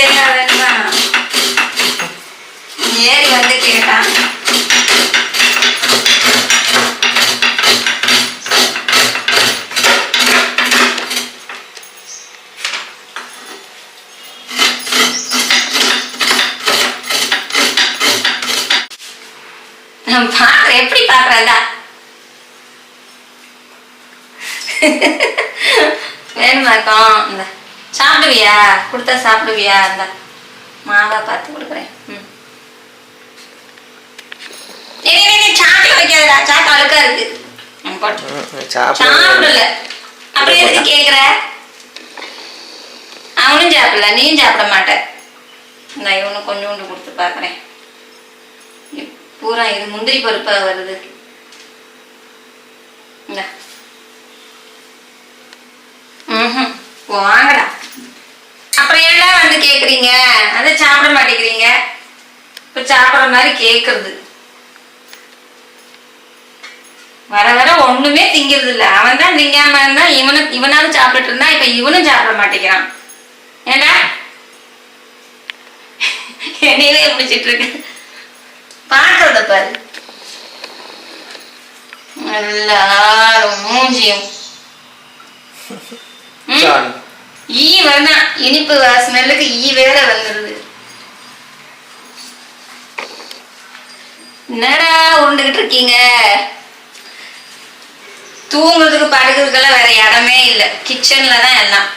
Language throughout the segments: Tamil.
தேங்காய் வேணுமா ஏறி வந்து கேட்டான். நான் பாக்குறேன் எப்படி பாக்குறதா? வேணுமாக்கம் இந்த சாப்பிடுவியா? கொடுத்தா சாப்பிடுவியா? இந்த. மாவா பார்த்து கொடுக்குறேன். ம். சாப்பிட வைக்காதடா. சாப்பிட்டு அழுக்கா இருக்கு. ம், சாப்பிடல. அப்படியே எதுக்கு கேக்குற? அவனும் சாப்பிடல. நீயும் சாப்பிட மாட்ட. இந்த இவனு கொஞ்சோண்டு கொடுத்து பார்க்குறேன். பூரா இது முந்திரி பருப்பா வருது. இந்தா. வாங்கடா அப்புறம் கேக்குறீங்க? அதை சாப்பிட மாட்டேங்கிறீங்க. இப்ப சாப்பிடுற மாதிரி கேக்குறது. வர வர ஒண்ணுமே திங்கிறது இல்ல அவன் தான் திங்காம இருந்தா இவனும் இவனாவது சாப்பிட்டுட்டு இருந்தா இப்ப இவனும் சாப்பிட மாட்டேங்கிறான். ஏண்டா? என்னையவே பிடிச்சிட்டு இருக்கு. பாக்குறத பாரு. எல்லாரும் மூஞ்சியும். ம்? ஈ வேணாம் இனிப்பு ஸ்மெல்லுக்கு ஈ வேற வந்துடுது என்னடா உருண்டுகிட்டு இருக்கீங்க? தூங்குறதுக்கு படுக்கிறதுக்கெல்லாம் வேற இடமே இல்லை. கிச்சன்ல தான் எல்லாம்.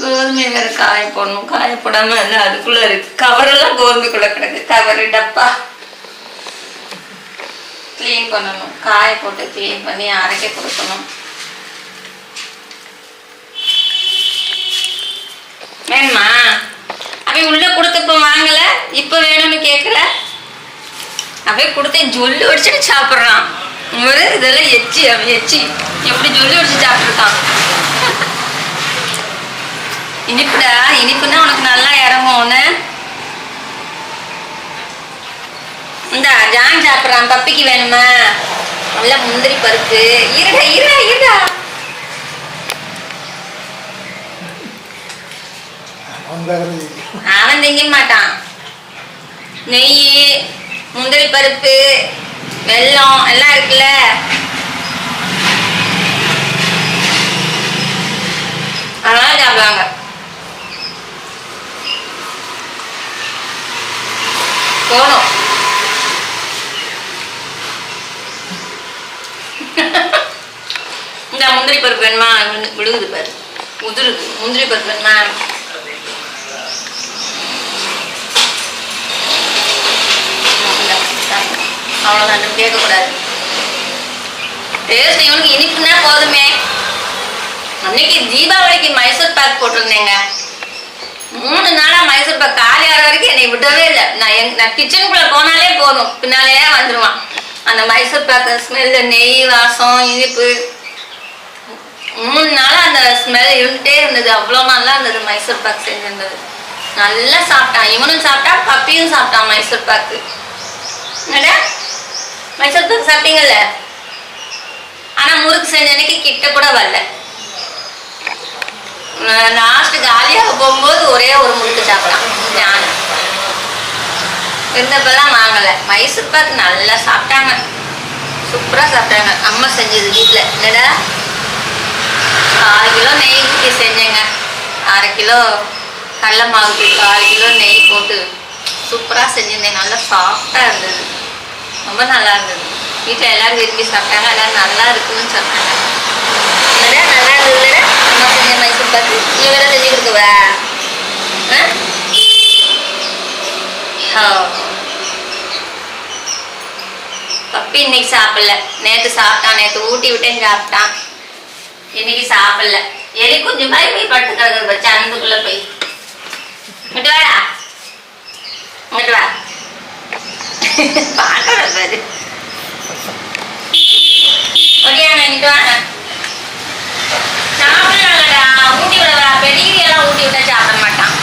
கோதுமை வேற காய போடணும். காய போடாம அதுக்குள்ள இருக்கு. கவரெல்லாம் கோதுமைக்குள்ள கிடக்கு. கவரு டப்பா. க்ளீன் பண்ணணும். காய போட்டு க்ளீன் பண்ணி அரைக்க கொடுக்கணும். வேணுமா? அவன் உள்ள கொடுத்தப்ப வாங்கல. இப்ப வேணும்னு கேக்குற? அவன் கொடுத்தேன் ஜொல்லு வடிச்சுட்டு சாப்பிட்றான். ஒரு இதெல்லாம் எச்சி அவன் எச்சி. எப்படி ஜொல்லு வடிச்சு சாப்பிட்ருக்கான் இனிப்புடா இனிப்புன்னா உனக்கு நல்லா இறங்கும் இந்தா ஜான் சாப்பிட்றான். பப்பிக்கு வேணுமா? நல்ல முந்திரி பருப்பு. இருடா இருடா இருடா. அவன் திங்க மாட்டான். நெய் முந்திரி பருப்பு வெல்லம் எல்லாம் இருக்குல்ல. அதனால சாப்பிடுவாங்க. போகணும் இந்த முந்திரி பருப்பு வேணுமா? விழுகுது பாரு. உதிருது. முந்திரி பருப்பு வேணுமா? அவ்வளோதான் கேட்கக்கூடாது. டேஸ்ட் இவனுக்கு இனிப்புனா போதுமே. அன்னைக்கு தீபாவளிக்கு மைசூர் பாக் போட்டிருந்தேங்க. மூணு நாளா மைசூர் பாக் காலி ஆகிற வரைக்கும் என்னை விடவே இல்லை. நான் எங் நான் கிச்சனுக்குள்ள போனாலே போதும். பின்னாலேயே வந்துருவான். அந்த மைசூர் பாக்கு ஸ்மெல்லு நெய் வாசம் இனிப்பு. மூணு நாளா அந்த ஸ்மெல் இருந்துட்டே இருந்தது. அவ்வளோ நல்லா இருந்தது மைசூர் பாக் செஞ்சிருந்தது. நல்லா சாப்பிட்டான். இவனும் சாப்பிட்டான் பப்பியும் சாப்பிட்டான் மைசூர் பாக்கு என்னடா? மைசூர் பாக்கு சாப்பிட்டீங்கல்ல? ஆனா முறுக்கு செஞ்ச அன்னைக்கு கிட்ட கூட வரல. லாஸ்ட் காலியாக போகும்போது ஒரே ஒரு முறுக்கு சாப்பிட்டான். ஞானம். இருந்தப்பெல்லாம் வாங்கலை. மைசூர் பாக்கு நல்லா சாப்பிட்டாங்க. சூப்பரா சாப்பிட்டாங்க. அம்மா செஞ்சது வீட்டுல என்னடா? கால் கிலோ நெய் ஊற்றி செஞ்சேங்க. அரை கிலோ கடலை மாவுக்கு கால் கிலோ நெய் போட்டு சூப்பராக செஞ்சிருந்தேன். நல்லா சாஃப்டாக இருந்தது. ரொம்ப நல்லா இருந்தது. வீட்டில் எல்லாரும் விரும்பி சாப்பிட்டாங்க. எல்லாரும் நல்லா இருக்குன்னு சொன்னாங்க. நல்லா இருந்ததுல அம்மா செஞ்ச மைசூர் பாக்கு நீ வேற செஞ்சு கொடுக்குவா? ஆ? ஓ. பப்பி இன்னைக்கு சாப்பிடல. நேத்து சாப்பிட்டான். நேத்து ஊட்டி விட்டேன் சாப்பிட்டான். இன்னைக்கு சாப்பிடல. எலி கொஞ்சம் மாதிரி போய் பட்டு கிடக்குது வச்சு அனந்துக்குள்ள போய். இங்கிட்டு வாடா. இங்கிட்டு வா. பாக்கற பாரு. ஓகே இங்கிட்டு வாங்க சாப்பிடலாம்டா ஊட்டி விடவா. பெடிகிரி எல்லாம் ஊட்டி விட்டா சாப்பிட மாட்டான்.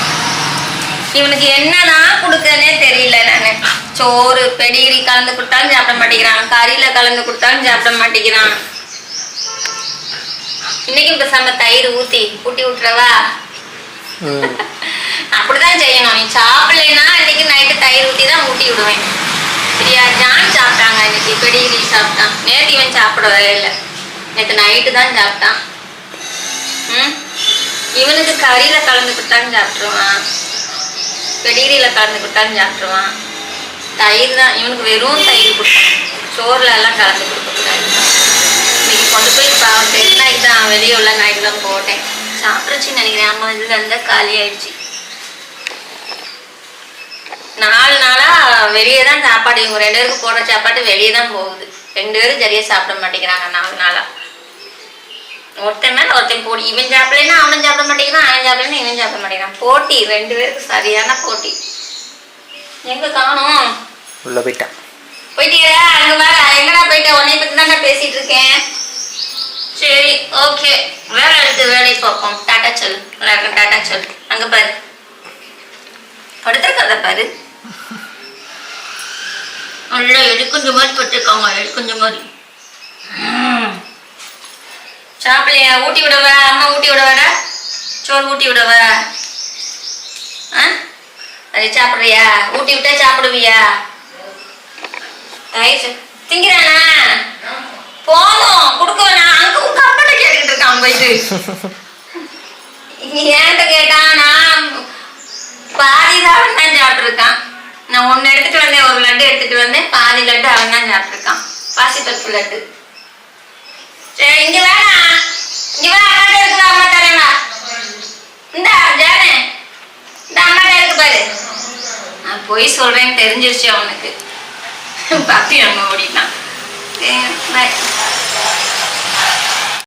இவனுக்கு என்னதான் கொடுக்கனே தெரியல நானு. சோறு பெடிகிரி கலந்து கொடுத்தாலும் சாப்பிட மாட்டேங்கிறான். கறியில கலந்து கொடுத்தாலும் சாப்பிட மாட்டேங்கிறான். இன்னைக்கும் பேசாம தயிர் ஊத்தி ஊட்டி விட்டுறவா? அப்படிதான் செய்யணும். நீ சாப்பிடலைன்னா இன்னைக்கு நைட்டு தயிர் ஊத்தி தான் ஊட்டி விடுவேன். சரியா? ஜான் சாப்பிட்டாங்க இன்னைக்கு. பெடிகிரி சாப்பிட்டான். நேற்று இவன் சாப்பிடவே இல்லை நேற்று நைட்டு தான் சாப்பிட்டான். ம்? இவனுக்கு கறியில கலந்து கொடுத்தாலும் சாப்பிட்ருவான் பெடிகிரியில கலந்து கொடுத்தாலும் சாப்பிட்ருவான் தயிர் தான். இவனுக்கு வெறும் தயிர் கொடுக்கணும் சோறுல எல்லாம் கலந்து கொடுக்கக்கூடாது. கொண்டு போய் தெரு நாய்க்கு தான் வெளியே உள்ள தான் போட்டேன். சாப்பிட்றச்சின்னு நினைக்கிறேன். அம்மா இதுல இருந்தா காலி ஆயிடுச்சு. நாலு நாளா வெளியே தான் சாப்பாடு இவங்க ரெண்டு பேருக்கு போடுற சாப்பாடு வெளியே தான் போகுது. ரெண்டு பேரும் சரியா சாப்பிட மாட்டேங்கிறாங்க நாலு நாளா. ஒருத்தன் மேல ஒருத்தன் போட்டி இவன் சாப்பிடலைன்னா அவனும் சாப்பிட மாட்டேங்கிறான் அவன் சாப்பிடலைன்னா இவன் சாப்பிட மாட்டேங்கிறான். போட்டி ரெண்டு பேருக்கு சரியான போட்டி. எங்க காணோம்? உள்ள போயிட்டான். போயிட்டீரா அங்க வர எங்கடா போயிட்ட? உன்னை பத்தி தான் பேசிட்டு இருக்கேன். சரி ஓகே வேலை எடுத்து வேலையை பார்ப்போம். டாட்டா சொல் எல்லாருக்கும் டாட்டா சொல் அங்க பாரு. படுத்திருக்கத பாரு. நல்லா எடுக்குஞ்ச மாதிரி பட்டிருக்காங்க எடுக்குஞ்ச மாதிரி. சாப்பிடலையா? ஊட்டி விடவா? அம்மா ஊட்டி விடவாடா? சோறு ஊட்டி விடவா? ஆ? அது சாப்பிட்றியா? ஊட்டி விட்டா சாப்பிடுவியா? திங்கிறானா? போதும். கொடுக்கவனா அங்க உங்க போயிட்டு ஏன்ட்ட கேட்டான் நான் பாதி தான் அவன் தான் சாப்பிட்டுருக்கான். நான் ஒன்று எடுத்துட்டு வந்தேன் ஒரு லட்டு எடுத்துட்டு வந்தேன். பாதி லட்டு அவன் தான் சாப்பிட்டுருக்கான். பாசிப்பருப்பு லட்டு. சரி இங்க வேணா இங்க வேணா அம்மாட்ட இருக்கு அம்மா தரேன் இந்தா ஜானே. இந்த அம்மாட்ட இருக்கு பாரு. நான் போய் சொல்றேன்னு தெரிஞ்சிருச்சு அவனுக்கு. பப்பி அம்மா ஓடிட்டான்.